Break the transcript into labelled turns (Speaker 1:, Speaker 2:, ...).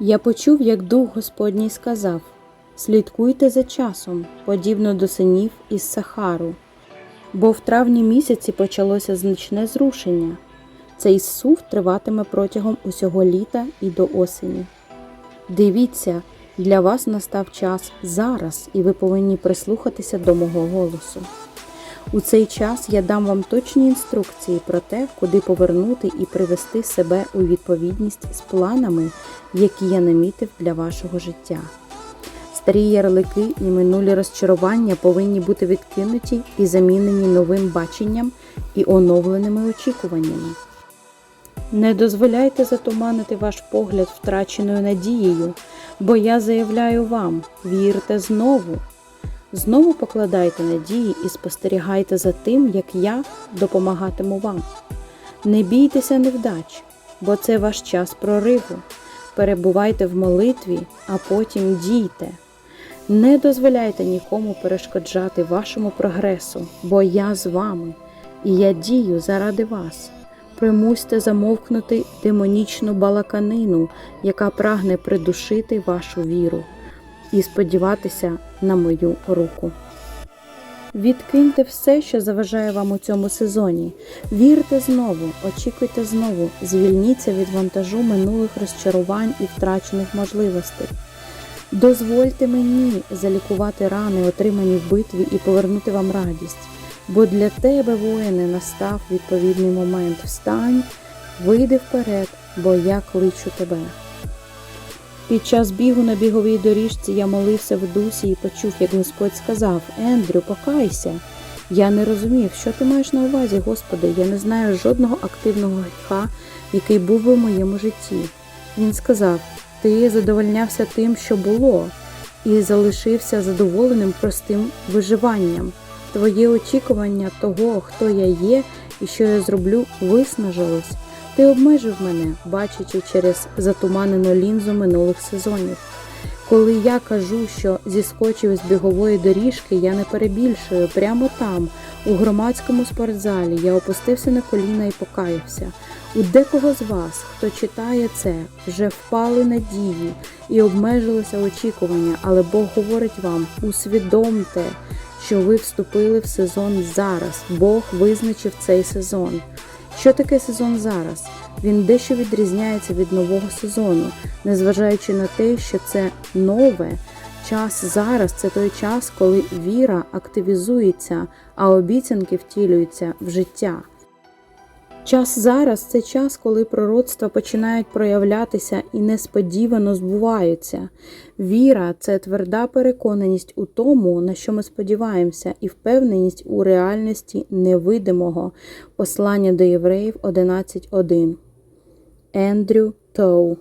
Speaker 1: Я почув, як Дух Господній сказав: слідкуйте за часом, подібно до синів із Сахару. Бо в травні місяці почалося значне зрушення. Цей сув триватиме протягом усього літа і до осені. Дивіться, для вас настав час зараз, і ви повинні прислухатися до мого голосу. У цей час я дам вам точні інструкції про те, куди повернути і привести себе у відповідність з планами, які я намітив для вашого життя. Старі ярлики і минулі розчарування повинні бути відкинуті і замінені новим баченням і оновленими очікуваннями. Не дозволяйте затуманити ваш погляд втраченою надією, бо я заявляю вам: вірте знову. Знову покладайте надії і спостерігайте за тим, як я допомагатиму вам. Не бійтеся невдач, бо це ваш час прориву. Перебувайте в молитві, а потім дійте. Не дозволяйте нікому перешкоджати вашому прогресу, бо я з вами, і я дію заради вас. Примусьте замовкнути демонічну балаканину, яка прагне придушити вашу віру, і сподіватися на мою руку. Відкиньте все, що заважає вам у цьому сезоні. Вірте знову, очікуйте знову, звільніться від вантажу минулих розчарувань і втрачених можливостей. Дозвольте мені залікувати рани, отримані в битві, і повернути вам радість. Бо для тебе, воїне, настав відповідний момент. Встань, вийди вперед, бо я кличу тебе. Під час бігу на біговій доріжці я молився в дусі і почув, як Господь сказав: Ендрю, покайся. Я не розумів, що ти маєш на увазі, Господи, я не знаю жодного активного гріха, який був би в моєму житті. Він сказав: Ти задовольнявся тим, що було, і залишився задоволеним простим виживанням. Твоє очікування того, хто я є і що я зроблю, виснажилось. Ти обмежив мене, бачачи через затуманену лінзу минулих сезонів. Коли я кажу, що зіскочив з бігової доріжки, я не перебільшую прямо там, у громадському спортзалі, я опустився на коліна і покаявся. У декого з вас, хто читає це, вже впали надії і обмежилося очікування, але Бог говорить вам: усвідомте, що ви вступили в сезон зараз. Бог визначив цей сезон. Що таке сезон зараз? Він дещо відрізняється від нового сезону, незважаючи на те, що це нове. Час зараз це той час, коли віра активізується, а обіцянки втілюються в життя. Час зараз це час, коли пророцтва починають проявлятися і несподівано збуваються. Віра це тверда переконаність у тому, на що ми сподіваємося, і впевненість у реальності невидимого. Послання до євреїв 11.1. Ендрю Тоу